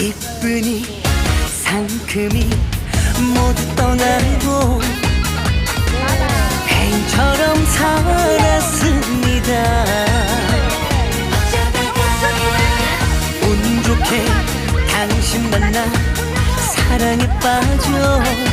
이쁘니 상큼이 모두 떠나고 행처럼 살았습니다. 운 좋게 당신 만나 사랑에 빠져.